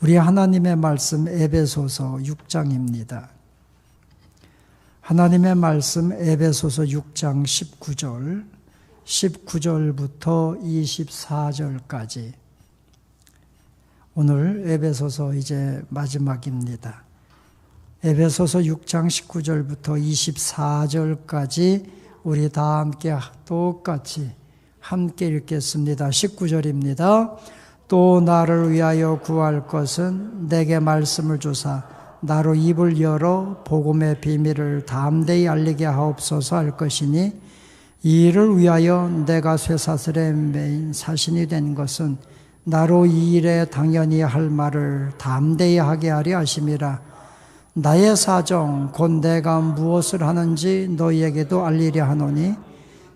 우리 하나님의 말씀 에베소서 6장입니다. 하나님의 말씀 에베소서 6장 19절, 19절부터 24절까지 오늘 에베소서 이제 마지막입니다. 에베소서 6장 19절부터 24절까지 우리 다 함께 똑같이 함께 읽겠습니다. 19절입니다. 또 나를 위하여 구할 것은 내게 말씀을 주사 나로 입을 열어 복음의 비밀을 담대히 알리게 하옵소서 할 것이니 이 일을 위하여 내가 쇠사슬의 메인 사신이 된 것은 나로 이 일에 당연히 할 말을 담대히 하게 하려 하심이라. 나의 사정 곧 내가 무엇을 하는지 너희에게도 알리려 하노니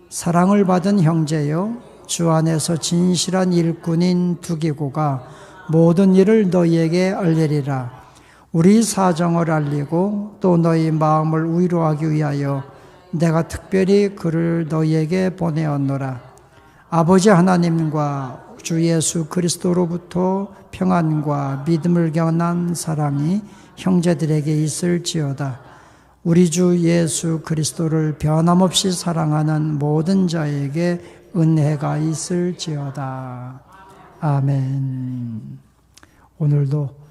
사랑을 받은 형제여 주 안에서 진실한 일꾼인 두기고가 모든 일을 너희에게 알리리라. 우리 사정을 알리고 또 너희 마음을 위로하기 위하여 내가 특별히 그를 너희에게 보내었노라. 아버지 하나님과 주 예수 그리스도로부터 평안과 믿음을 경한 사랑이 형제들에게 있을지어다. 우리 주 예수 그리스도를 변함없이 사랑하는 모든 자에게 은혜가 있을지어다. 아멘. 오늘도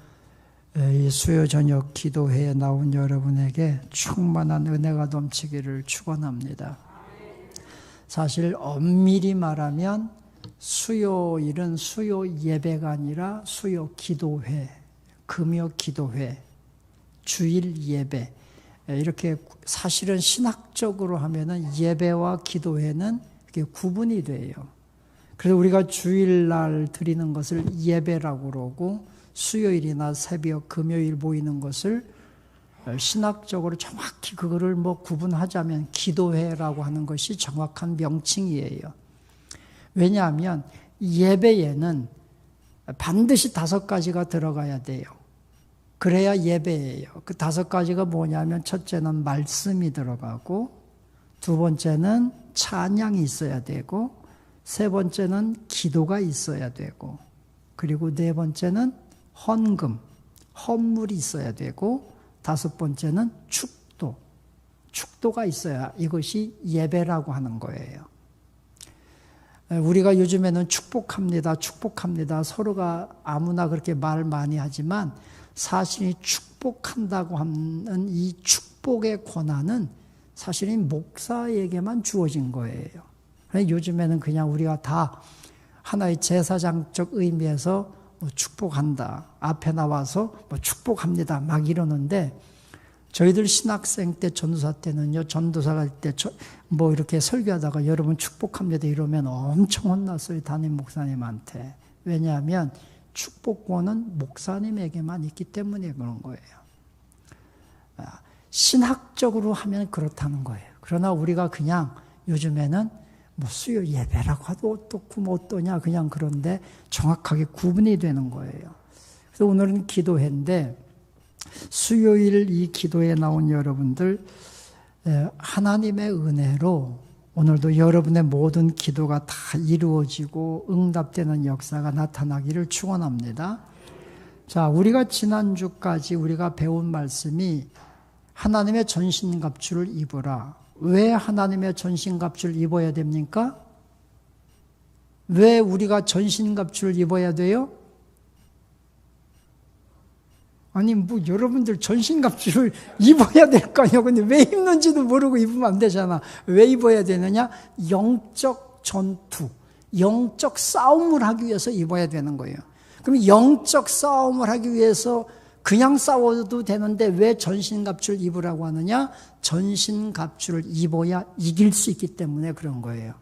이 수요 저녁 기도회에 나온 여러분에게 충만한 은혜가 넘치기를 축원합니다. 사실 엄밀히 말하면 수요일은 수요 예배가 아니라 수요 기도회, 금요 기도회, 주일 예배 이렇게 사실은 신학적으로 하면은 예배와 기도회는 그게 구분이 돼요. 그래서 우리가 주일날 드리는 것을 예배라고 그러고 수요일이나 새벽, 금요일 모이는 것을 신학적으로 정확히 그거를 뭐 구분하자면 기도회라고 하는 것이 정확한 명칭이에요. 왜냐하면 예배에는 반드시 다섯 가지가 들어가야 돼요. 그래야 예배예요. 그 다섯 가지가 뭐냐면 첫째는 말씀이 들어가고 두 번째는 찬양이 있어야 되고, 세 번째는 기도가 있어야 되고, 그리고 네 번째는 헌금, 헌물이 있어야 되고, 다섯 번째는 축도, 축도가 있어야 이것이 예배라고 하는 거예요. 우리가 요즘에는 축복합니다, 축복합니다. 서로가 아무나 그렇게 말 많이 하지만 사실이 축복한다고 하는 이 축복의 권한은 사실은 목사에게만 주어진 거예요. 요즘에는 그냥 우리가 다 하나의 제사장적 의미에서 뭐 축복한다. 앞에 나와서 뭐 축복합니다. 막 이러는데 저희들 신학생 때 전도사 때는요, 전도사 갈 때 뭐 이렇게 설교하다가 여러분 축복합니다 이러면 엄청 혼났어요. 담임 목사님한테. 왜냐하면 축복권은 목사님에게만 있기 때문에 그런 거예요. 아, 신학적으로 하면 그렇다는 거예요. 그러나 우리가 그냥 요즘에는 뭐 수요 예배라고 하도 어떻고 뭐 어떠냐 그냥 그런데 정확하게 구분이 되는 거예요. 그래서 오늘은 기도회인데 수요일 이 기도에 나온 여러분들 하나님의 은혜로 오늘도 여러분의 모든 기도가 다 이루어지고 응답되는 역사가 나타나기를 축원합니다. 자, 우리가 지난주까지 우리가 배운 말씀이 하나님의 전신갑주를 입어라. 왜 하나님의 전신갑주를 입어야 됩니까? 왜 우리가 전신갑주를 입어야 돼요? 아니, 뭐, 여러분들 전신갑주를 입어야 될 거 아니야. 근데 왜 입는지도 모르고 입으면 안 되잖아. 왜 입어야 되느냐? 영적 전투, 영적 싸움을 하기 위해서 입어야 되는 거예요. 그럼 영적 싸움을 하기 위해서 그냥 싸워도 되는데 왜 전신갑주를 입으라고 하느냐? 전신갑주를 입어야 이길 수 있기 때문에 그런 거예요.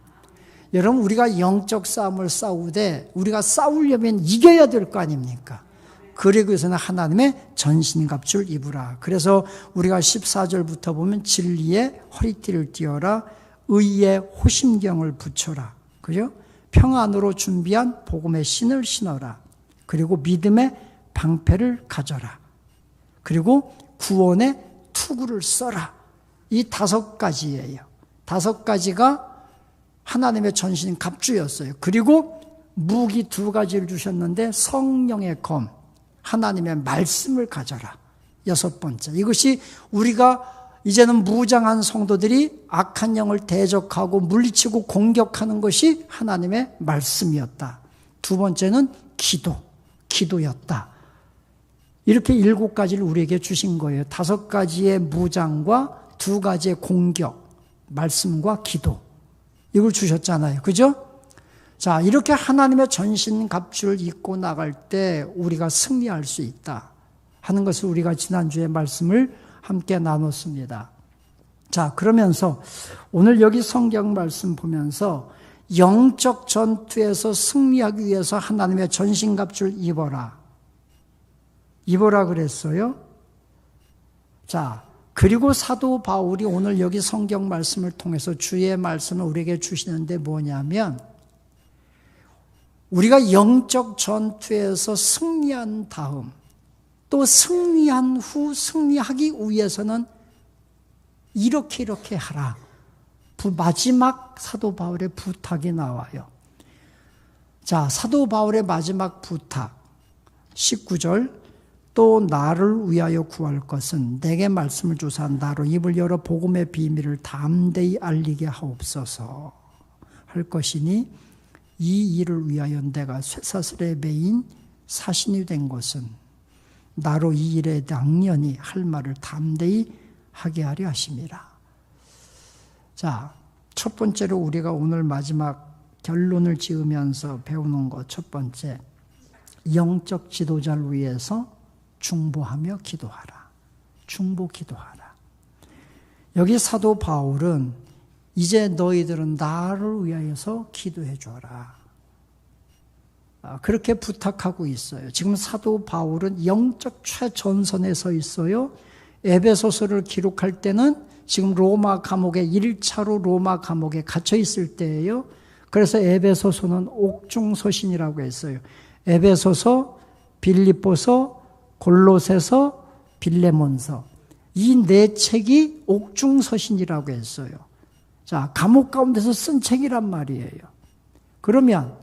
여러분, 우리가 영적 싸움을 싸우되 우리가 싸우려면 이겨야 될 거 아닙니까? 그리고 해서는 하나님의 전신갑주를 입으라. 그래서 우리가 14절부터 보면 진리의 허리띠를 띄어라. 의의 호심경을 붙여라. 그죠? 평안으로 준비한 복음의 신을 신어라. 그리고 믿음의 방패를 가져라. 그리고 구원의 투구를 써라. 이 다섯 가지예요. 다섯 가지가 하나님의 전신 갑주였어요. 그리고 무기 두 가지를 주셨는데 성령의 검, 하나님의 말씀을 가져라. 여섯 번째. 이것이 우리가 이제는 무장한 성도들이 악한 영을 대적하고 물리치고 공격하는 것이 하나님의 말씀이었다. 두 번째는 기도, 기도였다. 이렇게 일곱 가지를 우리에게 주신 거예요. 다섯 가지의 무장과 두 가지의 공격, 말씀과 기도. 이걸 주셨잖아요. 그죠? 자, 이렇게 하나님의 전신 갑주를 입고 나갈 때 우리가 승리할 수 있다. 하는 것을 우리가 지난주에 말씀을 함께 나눴습니다. 자, 그러면서 오늘 여기 성경 말씀 보면서 영적 전투에서 승리하기 위해서 하나님의 전신갑주를 입어라. 입어라 그랬어요. 자, 그리고 사도 바울이 오늘 여기 성경 말씀을 통해서 주의 말씀을 우리에게 주시는데 뭐냐면 우리가 영적 전투에서 승리한 다음 또 승리한 후 승리하기 위해서는 이렇게 이렇게 하라. 마지막 사도 바울의 부탁이 나와요. 자, 사도 바울의 마지막 부탁. 19절. 또 나를 위하여 구할 것은 내게 말씀을 주사 나로 입을 열어 복음의 비밀을 담대히 알리게 하옵소서 할 것이니 이 일을 위하여 내가 쇠사슬에 매인 사신이 된 것은 나로 이 일에 당연히 할 말을 담대히 하게 하려 하심이라. 자, 첫 번째로 우리가 오늘 마지막 결론을 지으면서 배우는 것 첫 번째 영적 지도자를 위해서 중보하며 기도하라. 중보 기도하라. 여기 사도 바울은 이제 너희들은 나를 위하여서 기도해 줘라. 아, 그렇게 부탁하고 있어요. 지금 사도 바울은 영적 최전선에 서 있어요. 에베소서를 기록할 때는 지금 로마 감옥에 1차로 로마 감옥에 갇혀 있을 때예요. 그래서 에베소서는 옥중 서신이라고 했어요. 에베소서, 빌립보서, 골로새서, 빌레몬서 이 네 책이 옥중서신이라고 했어요. 자, 감옥 가운데서 쓴 책이란 말이에요. 그러면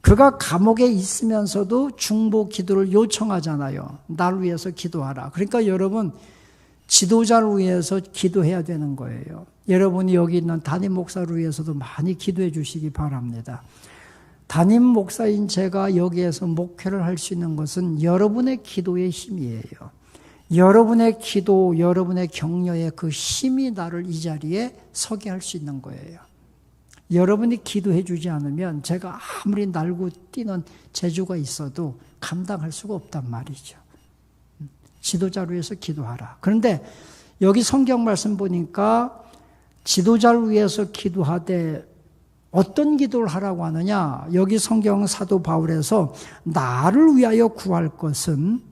그가 감옥에 있으면서도 중보 기도를 요청하잖아요. 날 위해서 기도하라. 그러니까 여러분 지도자를 위해서 기도해야 되는 거예요. 여러분이 여기 있는 담임 목사를 위해서도 많이 기도해 주시기 바랍니다. 담임 목사인 제가 여기에서 목회를 할 수 있는 것은 여러분의 기도의 힘이에요. 여러분의 기도, 여러분의 격려의 그 힘이 나를 이 자리에 서게 할 수 있는 거예요. 여러분이 기도해 주지 않으면 제가 아무리 날고 뛰는 재주가 있어도 감당할 수가 없단 말이죠. 지도자를 위해서 기도하라. 그런데 여기 성경 말씀 보니까 지도자를 위해서 기도하되 어떤 기도를 하라고 하느냐? 여기 성경 사도 바울에서 나를 위하여 구할 것은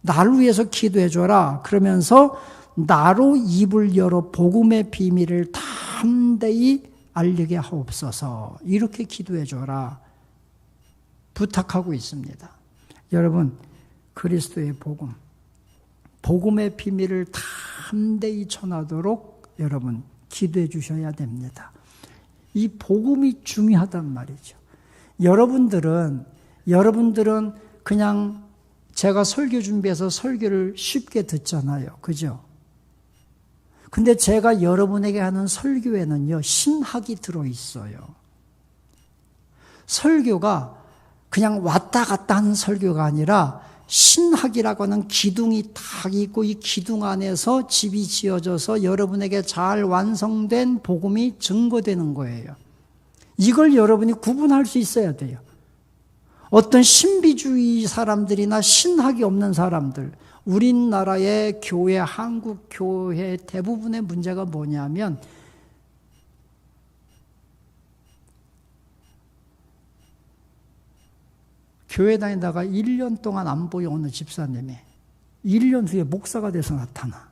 나를 위해서 기도해 줘라. 그러면서 나로 입을 열어 복음의 비밀을 담대히 알리게 하옵소서. 이렇게 기도해 줘라. 부탁하고 있습니다. 여러분, 그리스도의 복음, 복음의 비밀을 담대히 전하도록 여러분 기도해 주셔야 됩니다. 이 복음이 중요하단 말이죠. 여러분들은 여러분들은 그냥 제가 설교 준비해서 설교를 쉽게 듣잖아요. 그죠? 근데 제가 여러분에게 하는 설교에는요, 신학이 들어있어요. 설교가 그냥 왔다 갔다 하는 설교가 아니라 신학이라고 하는 기둥이 딱 있고 이 기둥 안에서 집이 지어져서 여러분에게 잘 완성된 복음이 증거되는 거예요. 이걸 여러분이 구분할 수 있어야 돼요. 어떤 신비주의 사람들이나 신학이 없는 사람들, 우리나라의 교회, 한국 교회 대부분의 문제가 뭐냐면 교회 다니다가 1년 동안 안 보여 어느 집사님이 1년 후에 목사가 돼서 나타나.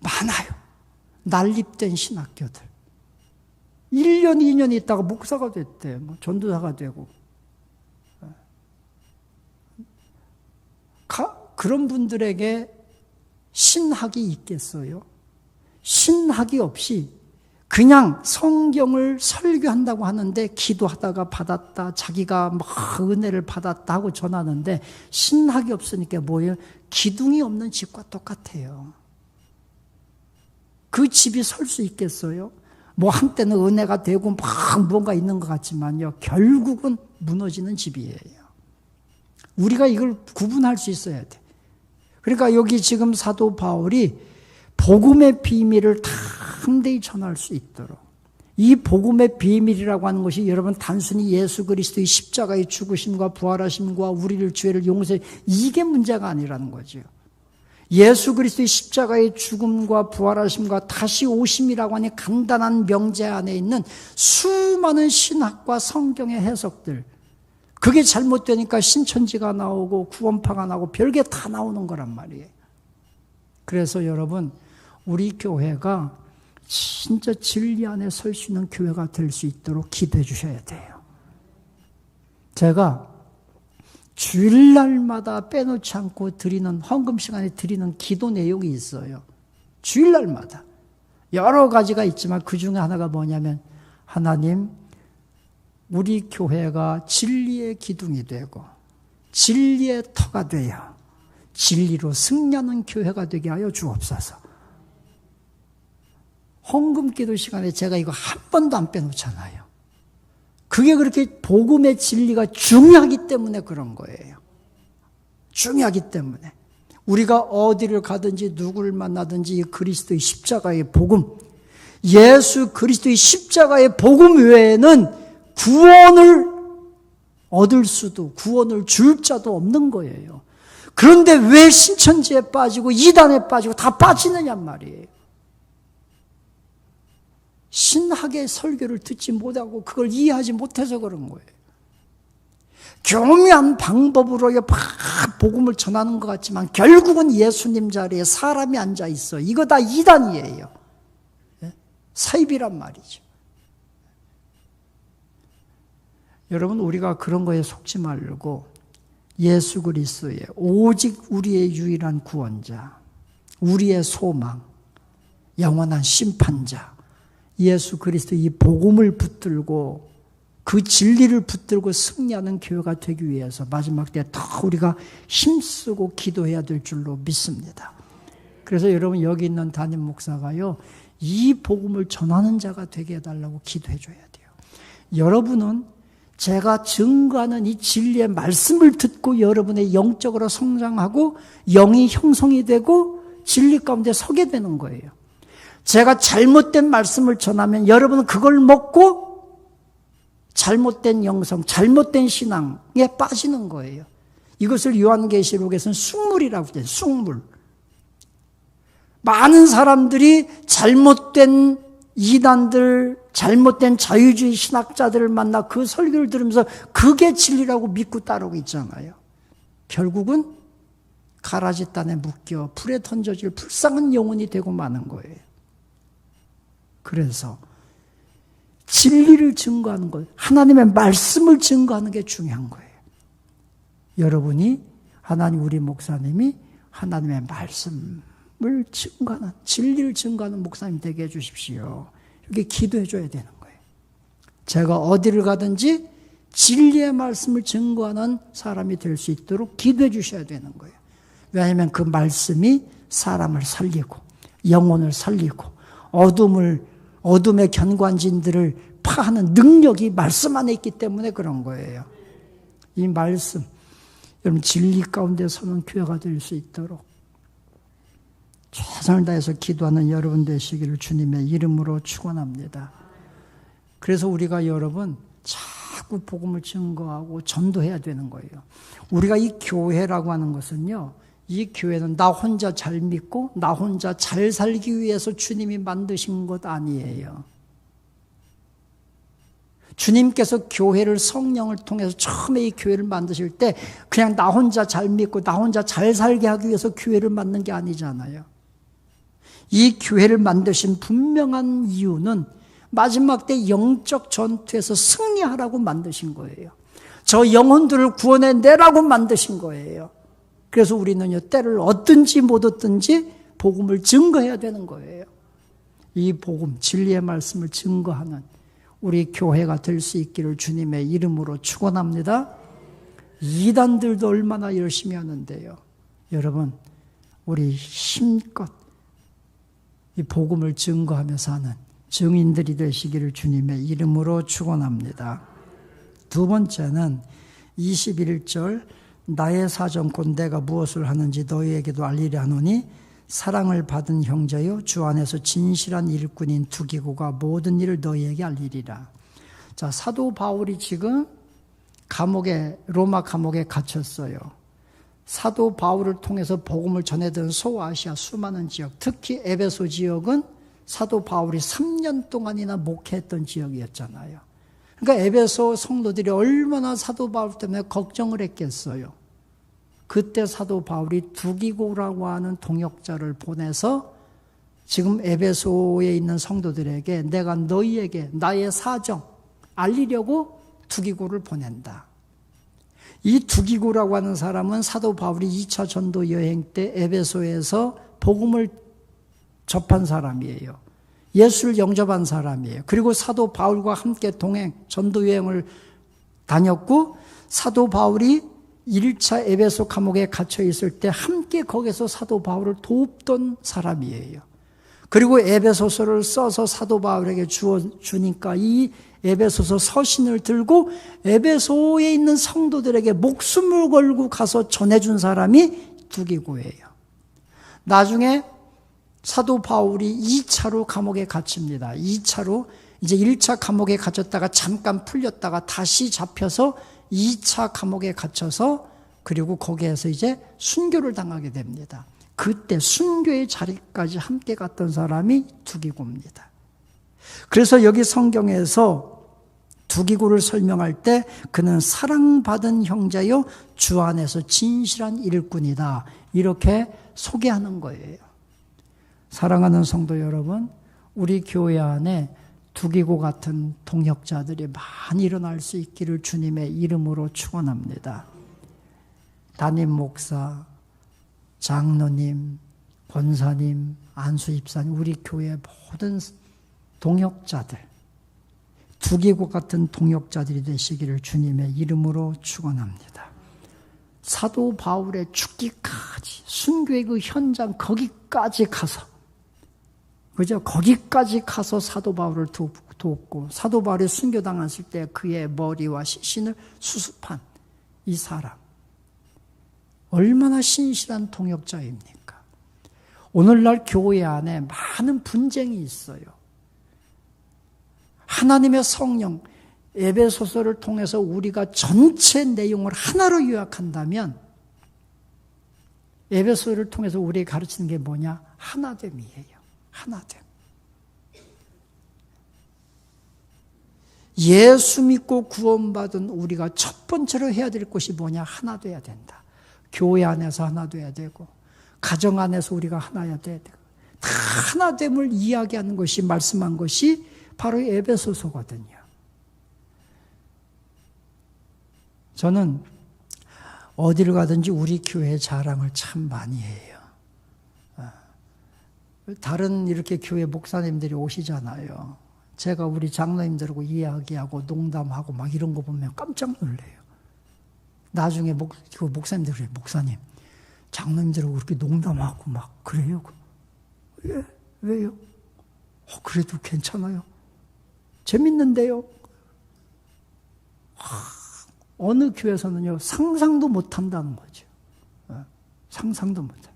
많아요. 난립된 신학교들. 1년, 2년 있다가 목사가 됐대. 뭐 전도사가 되고. 가, 그런 분들에게 신학이 있겠어요? 신학이 없이 그냥 성경을 설교한다고 하는데 기도하다가 받았다, 자기가 막 은혜를 받았다 하고 전하는데 신학이 없으니까 뭐예요? 기둥이 없는 집과 똑같아요. 그 집이 설 수 있겠어요? 뭐 한때는 은혜가 되고 막 뭔가 있는 것 같지만요. 결국은 무너지는 집이에요. 우리가 이걸 구분할 수 있어야 돼. 그러니까 여기 지금 사도 바울이 복음의 비밀을 담대히 전할 수 있도록 이 복음의 비밀이라고 하는 것이 여러분 단순히 예수 그리스도의 십자가의 죽으심과 부활하심과 우리를 죄를 용서해 이게 문제가 아니라는 거죠. 예수 그리스도의 십자가의 죽음과 부활하심과 다시 오심이라고 하는 간단한 명제 안에 있는 수많은 신학과 성경의 해석들 그게 잘못되니까 신천지가 나오고 구원파가 나오고 별게 다 나오는 거란 말이에요. 그래서 여러분 우리 교회가 진짜 진리 안에 설 수 있는 교회가 될 수 있도록 기도해 주셔야 돼요. 제가 주일날마다 빼놓지 않고 드리는 헌금 시간에 드리는 기도 내용이 있어요. 주일날마다 여러 가지가 있지만 그 중에 하나가 뭐냐면 하나님 우리 교회가 진리의 기둥이 되고 진리의 터가 되어 진리로 승리하는 교회가 되게 하여 주옵소서. 헌금 기도 시간에 제가 이거 한 번도 안 빼놓잖아요. 그게 그렇게 복음의 진리가 중요하기 때문에 그런 거예요. 중요하기 때문에. 우리가 어디를 가든지 누구를 만나든지 이 그리스도의 십자가의 복음, 예수 그리스도의 십자가의 복음 외에는 구원을 얻을 수도 구원을 줄 자도 없는 거예요. 그런데 왜 신천지에 빠지고 이단에 빠지고 다 빠지느냔 말이에요. 신학의 설교를 듣지 못하고 그걸 이해하지 못해서 그런 거예요. 교묘한 방법으로 막 복음을 전하는 것 같지만 결국은 예수님 자리에 사람이 앉아 있어. 이거 다 이단이에요. 예? 사입이란 말이죠. 여러분 우리가 그런 거에 속지 말고 예수 그리스도의 오직 우리의 유일한 구원자, 우리의 소망, 영원한 심판자, 예수 그리스도 이 복음을 붙들고 그 진리를 붙들고 승리하는 교회가 되기 위해서 마지막 때 더 우리가 힘쓰고 기도해야 될 줄로 믿습니다. 그래서 여러분 여기 있는 담임 목사가요, 이 복음을 전하는 자가 되게 해달라고 기도해 줘야 돼요. 여러분은 제가 증거하는 이 진리의 말씀을 듣고 여러분의 영적으로 성장하고 영이 형성이 되고 진리 가운데 서게 되는 거예요. 제가 잘못된 말씀을 전하면 여러분은 그걸 먹고 잘못된 영성, 잘못된 신앙에 빠지는 거예요. 이것을 요한계시록에서는 숭물이라고 해요. 숭물. 많은 사람들이 잘못된 이단들, 잘못된 자유주의 신학자들을 만나 그 설교를 들으면서 그게 진리라고 믿고 따르고 있잖아요. 결국은 가라지 단에 묶여 불에 던져질 불쌍한 영혼이 되고 마는 거예요. 그래서 진리를 증거하는 것, 하나님의 말씀을 증거하는 게 중요한 거예요. 여러분이 하나님 우리 목사님이 하나님의 말씀을 증거하는 진리를 증거하는 목사님 되게 해 주십시오. 이렇게 기도해 줘야 되는 거예요. 제가 어디를 가든지 진리의 말씀을 증거하는 사람이 될 수 있도록 기도해 주셔야 되는 거예요. 왜냐하면 그 말씀이 사람을 살리고 영혼을 살리고 어둠을 어둠의 견관진들을 파하는 능력이 말씀 안에 있기 때문에 그런 거예요. 이 말씀, 여러분 진리 가운데 서는 교회가 될 수 있도록 최선을 다해서 기도하는 여러분 되시기를 주님의 이름으로 축원합니다. 그래서 우리가 여러분 자꾸 복음을 증거하고 전도해야 되는 거예요. 우리가 이 교회라고 하는 것은요. 이 교회는 나 혼자 잘 믿고 나 혼자 잘 살기 위해서 주님이 만드신 것 아니에요. 주님께서 교회를 성령을 통해서 처음에 이 교회를 만드실 때 그냥 나 혼자 잘 믿고 나 혼자 잘 살게 하기 위해서 교회를 만든 게 아니잖아요. 이 교회를 만드신 분명한 이유는 마지막 때 영적 전투에서 승리하라고 만드신 거예요. 저 영혼들을 구원해 내라고 만드신 거예요. 그래서 우리는요, 때를 얻든지 못 얻든지 복음을 증거해야 되는 거예요. 이 복음, 진리의 말씀을 증거하는 우리 교회가 될 수 있기를 주님의 이름으로 축원합니다. 이단들도 얼마나 열심히 하는데요. 여러분, 우리 힘껏 이 복음을 증거하며 사는 증인들이 되시기를 주님의 이름으로 축원합니다. 두 번째는 21절 나의 사정권 내가 무엇을 하는지 너희에게도 알리려 하노니 사랑을 받은 형제요 주 안에서 진실한 일꾼인 두기고가 모든 일을 너희에게 알리리라. 자, 사도 바울이 지금 감옥에 로마 감옥에 갇혔어요. 사도 바울을 통해서 복음을 전해던 소아시아 수많은 지역, 특히 에베소 지역은 사도 바울이 3년 동안이나 목회했던 지역이었잖아요. 그러니까 에베소 성도들이 얼마나 사도 바울 때문에 걱정을 했겠어요. 그때 사도 바울이 두기고라고 하는 동역자를 보내서 지금 에베소에 있는 성도들에게 내가 너희에게 나의 사정 알리려고 두기고를 보낸다. 이 두기고라고 하는 사람은 사도 바울이 2차 전도 여행 때 에베소에서 복음을 접한 사람이에요. 예수를 영접한 사람이에요. 그리고 사도 바울과 함께 동행, 전도 여행을 다녔고 사도 바울이 1차 에베소 감옥에 갇혀 있을 때 함께 거기서 사도 바울을 돕던 사람이에요. 그리고 에베소서를 써서 사도 바울에게 주어 주니까 이 에베소서 서신을 들고 에베소에 있는 성도들에게 목숨을 걸고 가서 전해준 사람이 두기고예요. 나중에 사도 바울이 2차로 감옥에 갇힙니다. 2차로 이제 1차 감옥에 갇혔다가 잠깐 풀렸다가 다시 잡혀서 2차 감옥에 갇혀서 그리고 거기에서 이제 순교를 당하게 됩니다. 그때 순교의 자리까지 함께 갔던 사람이 두기고입니다. 그래서 여기 성경에서 두기고를 설명할 때 그는 사랑받은 형제요 주 안에서 진실한 일꾼이다. 이렇게 소개하는 거예요. 사랑하는 성도 여러분, 우리 교회 안에 두기고 같은 동역자들이 많이 일어날 수 있기를 주님의 이름으로 축원합니다. 담임 목사, 장로님, 권사님, 안수 입사님, 우리 교회 모든 동역자들, 두기고 같은 동역자들이 되시기를 주님의 이름으로 축원합니다. 사도 바울의 죽기까지 순교의 그 현장 거기까지 가서 그죠? 거기까지 가서 사도 바울을 돕고 사도 바울이 순교당했을 때 그의 머리와 시신을 수습한 이 사람 얼마나 신실한 동역자입니까? 오늘날 교회 안에 많은 분쟁이 있어요. 하나님의 성령 에베소서를 통해서 우리가 전체 내용을 하나로 요약한다면 에베소를 통해서 우리에게 가르치는 게 뭐냐? 하나됨이에요. 하나됨. 예수 믿고 구원받은 우리가 첫 번째로 해야 될 것이 뭐냐? 하나 돼야 된다. 교회 안에서 하나 돼야 되고, 가정 안에서 우리가 하나야 돼야 되고, 다 하나됨을 이야기하는 것이 말씀한 것이 바로 에베소서거든요. 저는 어디를 가든지 우리 교회 자랑을 참 많이 해요. 다른 이렇게 교회 목사님들이 오시잖아요. 제가 우리 장로님들하고 이야기하고 농담하고 막 이런 거 보면 깜짝 놀래요. 나중에 목, 그 목사님들이 목사님, 장로님들하고 그렇게 농담하고 막 그래요? 예, 왜요? 어, 그래도 괜찮아요. 재밌는데요. 하, 어느 교회에서는요, 상상도 못 한다는 거죠. 어, 상상도 못 해.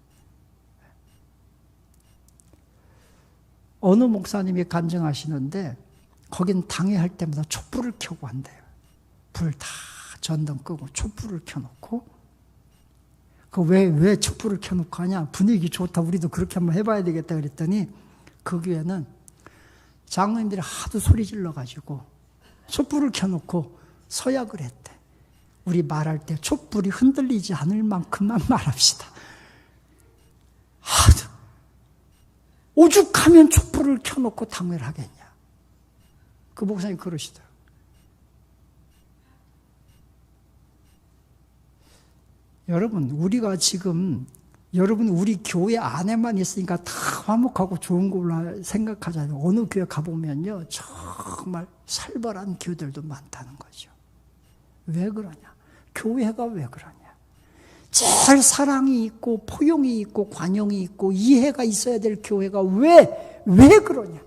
어느 목사님이 간증하시는데 거긴 당회할 때마다 촛불을 켜고 한대요. 불 다 전등 끄고 촛불을 켜놓고 그왜왜 왜 촛불을 켜놓고 하냐 분위기 좋다 우리도 그렇게 한번 해봐야 되겠다 그랬더니 그 교회는 장로님들이 하도 소리 질러 가지고 촛불을 켜놓고 서약을 했대. 우리 말할 때 촛불이 흔들리지 않을 만큼만 말합시다. 하도 오죽하면 촛불을 켜놓고 당회를 하겠냐. 그 목사님 그러시더라고요. 여러분, 우리가 지금 여러분 우리 교회 안에만 있으니까 다 화목하고 좋은 걸로 생각하잖아요. 어느 교회 가보면요 정말 살벌한 교회들도 많다는 거죠. 왜 그러냐? 교회가 왜 그러냐? 제일 사랑이 있고 포용이 있고 관용이 있고 이해가 있어야 될 교회가 왜, 왜 그러냐?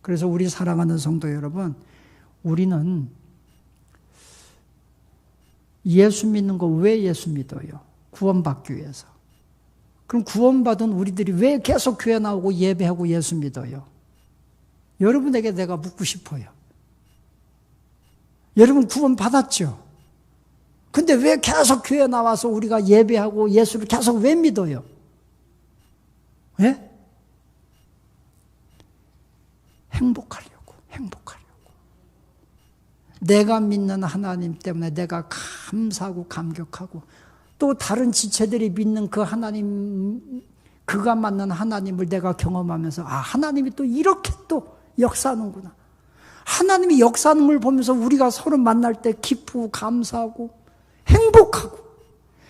그래서 우리 사랑하는 성도 여러분, 우리는 예수 믿는 거 왜 예수 믿어요? 구원받기 위해서. 그럼 구원받은 우리들이 왜 계속 교회 나오고 예배하고 예수 믿어요? 여러분에게 내가 묻고 싶어요. 여러분 구원받았죠? 근데 왜 계속 교회 나와서 우리가 예배하고 예수를 계속 왜 믿어요? 예? 행복하려고, 행복하려고. 내가 믿는 하나님 때문에 내가 감사하고 감격하고 또 다른 지체들이 믿는 그 하나님, 그가 맞는 하나님을 내가 경험하면서 아, 하나님이 또 이렇게 또 역사하는구나. 하나님이 역사하는 걸 보면서 우리가 서로 만날 때 기쁘고 감사하고 행복하고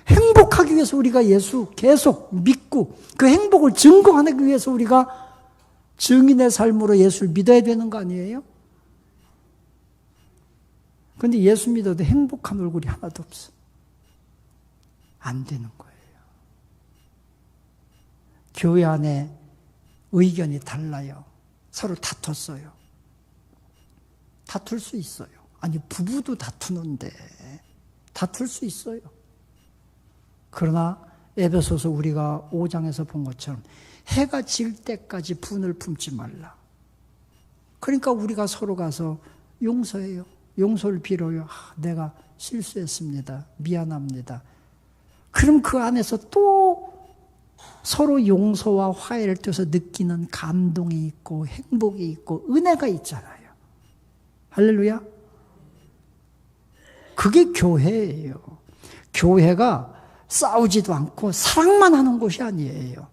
행복하기 위해서 우리가 예수 계속 믿고 그 행복을 증거하기 위해서 우리가 증인의 삶으로 예수를 믿어야 되는 거 아니에요? 근데 예수 믿어도 행복한 얼굴이 하나도 없어. 안 되는 거예요. 교회 안에 의견이 달라요. 서로 다퉜어요. 다툴 수 있어요. 아니, 부부도 다투는데, 다툴 수 있어요. 그러나, 에베소서 우리가 5장에서 본 것처럼, 해가 질 때까지 분을 품지 말라. 그러니까 우리가 서로 가서 용서해요. 용서를 빌어요. 아, 내가 실수했습니다. 미안합니다. 그럼 그 안에서 또 서로 용서와 화해를 통해서 느끼는 감동이 있고 행복이 있고 은혜가 있잖아요. 할렐루야. 그게 교회예요. 교회가 싸우지도 않고 사랑만 하는 곳이 아니에요.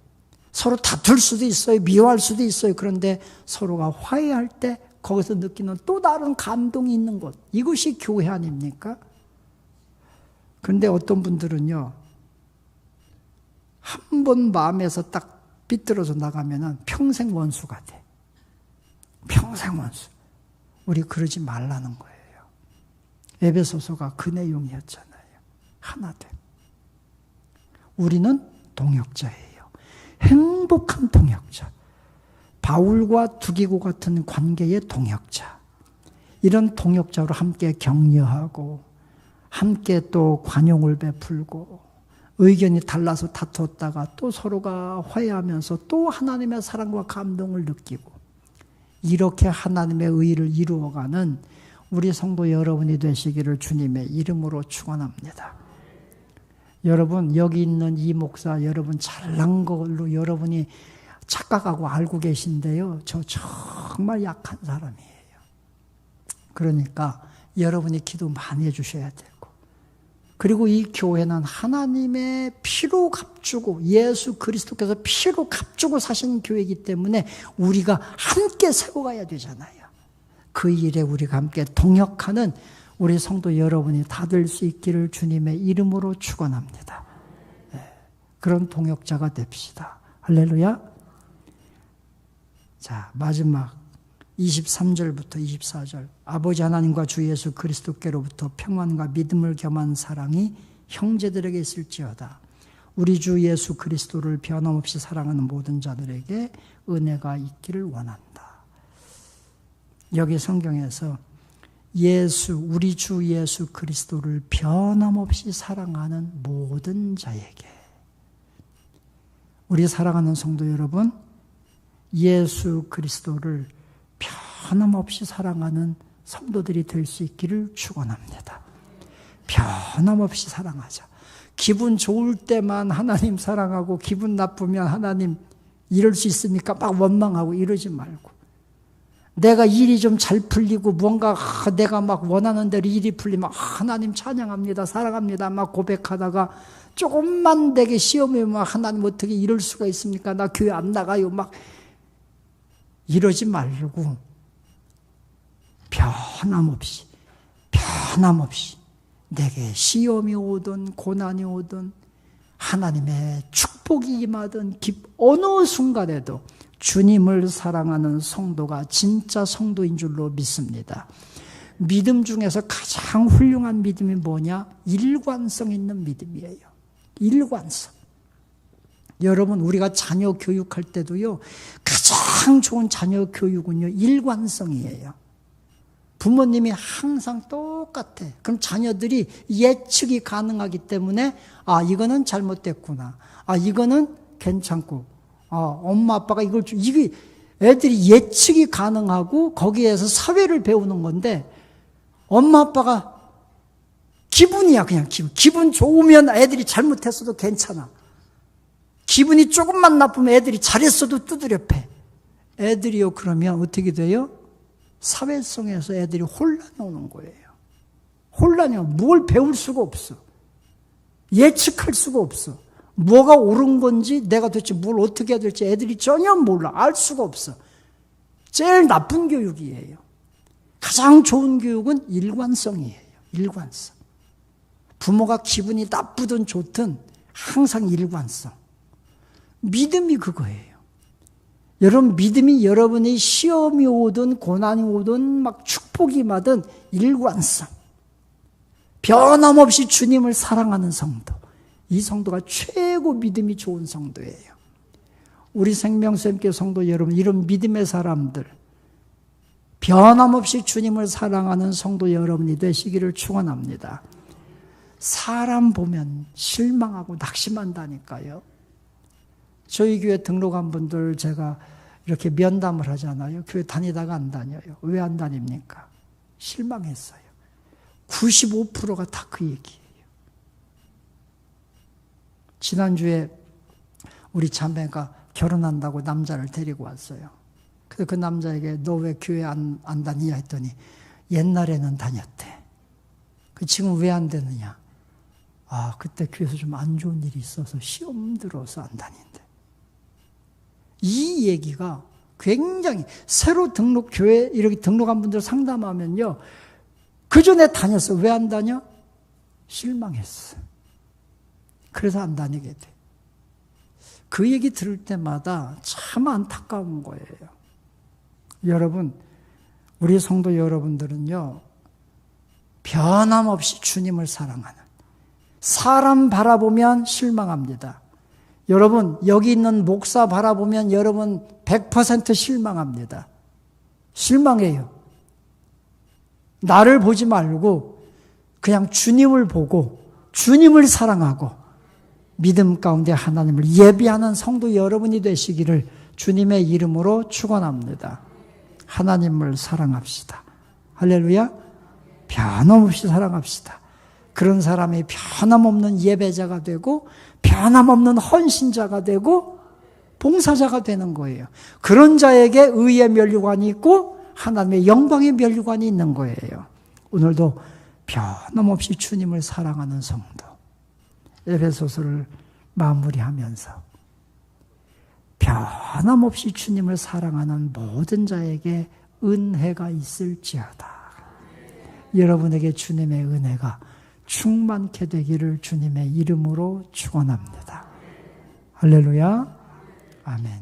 서로 다툴 수도 있어요. 미워할 수도 있어요. 그런데 서로가 화해할 때 거기서 느끼는 또 다른 감동이 있는 곳. 이것이 교회 아닙니까? 그런데 어떤 분들은요, 한 번 마음에서 딱 삐뚤어져 나가면은 평생 원수가 돼. 평생 원수. 우리 그러지 말라는 거예요. 에베소서가 그 내용이었잖아요. 하나 돼. 우리는 동역자예요. 행복한 동역자. 바울과 두기고 같은 관계의 동역자. 이런 동역자로 함께 격려하고, 함께 또 관용을 베풀고, 의견이 달라서 다투었다가 또 서로가 화해하면서 또 하나님의 사랑과 감동을 느끼고, 이렇게 하나님의 의를 이루어가는 우리 성도 여러분이 되시기를 주님의 이름으로 축원합니다. 여러분 여기 있는 이 목사 여러분 잘난 걸로 여러분이 착각하고 알고 계신데요. 저 정말 약한 사람이에요. 그러니까 여러분이 기도 많이 해주셔야 되고 그리고 이 교회는 하나님의 피로 값주고 예수 그리스도께서 피로 값주고 사신 교회이기 때문에 우리가 함께 세워가야 되잖아요. 그 일에 우리가 함께 동역하는 우리 성도 여러분이 다 될 수 있기를 주님의 이름으로 축원합니다. 네, 그런 동역자가 됩시다. 할렐루야. 자, 마지막 23절부터 24절. 아버지 하나님과 주 예수 그리스도께로부터 평안과 믿음을 겸한 사랑이 형제들에게 있을지어다. 우리 주 예수 그리스도를 변함없이 사랑하는 모든 자들에게 은혜가 있기를 원한다. 여기 성경에서 예수, 우리 주 예수 그리스도를 변함없이 사랑하는 모든 자에게. 우리 사랑하는 성도 여러분, 예수 그리스도를 변함없이 사랑하는 성도들이 될 수 있기를 축원합니다. 변함없이 사랑하자. 기분 좋을 때만 하나님 사랑하고 기분 나쁘면 하나님 이럴 수 있습니까? 막 원망하고 이러지 말고 내가 일이 좀 잘 풀리고 뭔가 내가 막 원하는 대로 일이 풀리면 하나님 찬양합니다. 사랑합니다. 막 고백하다가 조금만 내게 시험이 면 하나님 어떻게 이럴 수가 있습니까? 나 교회 안 나가요. 막 이러지 말고 변함없이 변함없이 내게 시험이 오든 고난이 오든 하나님의 축복이 임하던 기- 어느 순간에도 주님을 사랑하는 성도가 진짜 성도인 줄로 믿습니다. 믿음 중에서 가장 훌륭한 믿음이 뭐냐? 일관성 있는 믿음이에요. 일관성. 여러분, 우리가 자녀 교육할 때도요, 가장 좋은 자녀 교육은요, 일관성이에요. 부모님이 항상 똑같아. 그럼 자녀들이 예측이 가능하기 때문에, 아, 이거는 잘못됐구나. 아, 이거는 괜찮고. 아, 엄마, 아빠가 이걸, 주- 이게, 애들이 예측이 가능하고, 거기에서 사회를 배우는 건데, 엄마, 아빠가 기분이야, 그냥 기분. 기분 좋으면 애들이 잘못했어도 괜찮아. 기분이 조금만 나쁘면 애들이 잘했어도 두드려 패. 애들이요, 그러면 어떻게 돼요? 사회성에서 애들이 혼란이 오는 거예요. 혼란이 오뭘 배울 수가 없어. 예측할 수가 없어. 뭐가 옳은 건지 내가 도대체 뭘 어떻게 해야 될지 애들이 전혀 몰라. 알 수가 없어. 제일 나쁜 교육이에요. 가장 좋은 교육은 일관성이에요. 일관성. 부모가 기분이 나쁘든 좋든 항상 일관성. 믿음이 그거예요. 여러분 믿음이 여러분의 시험이 오든 고난이 오든 막 축복이 임하든 일관성. 변함없이 주님을 사랑하는 성도. 이 성도가 최고 믿음이 좋은 성도예요. 우리 생명샘교 성도 여러분 이런 믿음의 사람들 변함없이 주님을 사랑하는 성도 여러분이 되시기를 축원합니다. 사람 보면 실망하고 낙심한다니까요. 저희 교회 등록한 분들 제가 이렇게 면담을 하잖아요. 교회 다니다가 안 다녀요. 왜 안 다닙니까? 실망했어요. 95%가 다 그 얘기예요. 지난주에 우리 자매가 결혼한다고 남자를 데리고 왔어요. 그래서 그 남자에게 너 왜 교회 안, 안 다니냐 했더니 옛날에는 다녔대. 그 지금 왜 안 되느냐? 아, 그때 교회에서 좀 안 좋은 일이 있어서 시험 들어서 안 다닌대. 이 얘기가 굉장히 새로 등록 교회 이렇게 등록한 분들 상담하면요. 그 전에 다녔어. 왜 안 다녀? 실망했어. 그래서 안 다니게 돼. 그 얘기 들을 때마다 참 안타까운 거예요. 여러분, 우리 성도 여러분들은요, 변함없이 주님을 사랑하는, 사람 바라보면 실망합니다. 여러분, 여기 있는 목사 바라보면 여러분 100% 실망합니다. 실망해요. 나를 보지 말고 그냥 주님을 보고 주님을 사랑하고 믿음 가운데 하나님을 예비하는 성도 여러분이 되시기를 주님의 이름으로 축원합니다. 하나님을 사랑합시다. 할렐루야. 변함없이 사랑합시다. 그런 사람이 변함없는 예배자가 되고 변함없는 헌신자가 되고 봉사자가 되는 거예요. 그런 자에게 의의 면류관이 있고 하나님의 영광의 면류관이 있는 거예요. 오늘도 변함없이 주님을 사랑하는 성도 에베소서를 마무리하면서 변함없이 주님을 사랑하는 모든 자에게 은혜가 있을지어다. 여러분에게 주님의 은혜가 충만케 되기를 주님의 이름으로 축원합니다. 할렐루야. 아멘.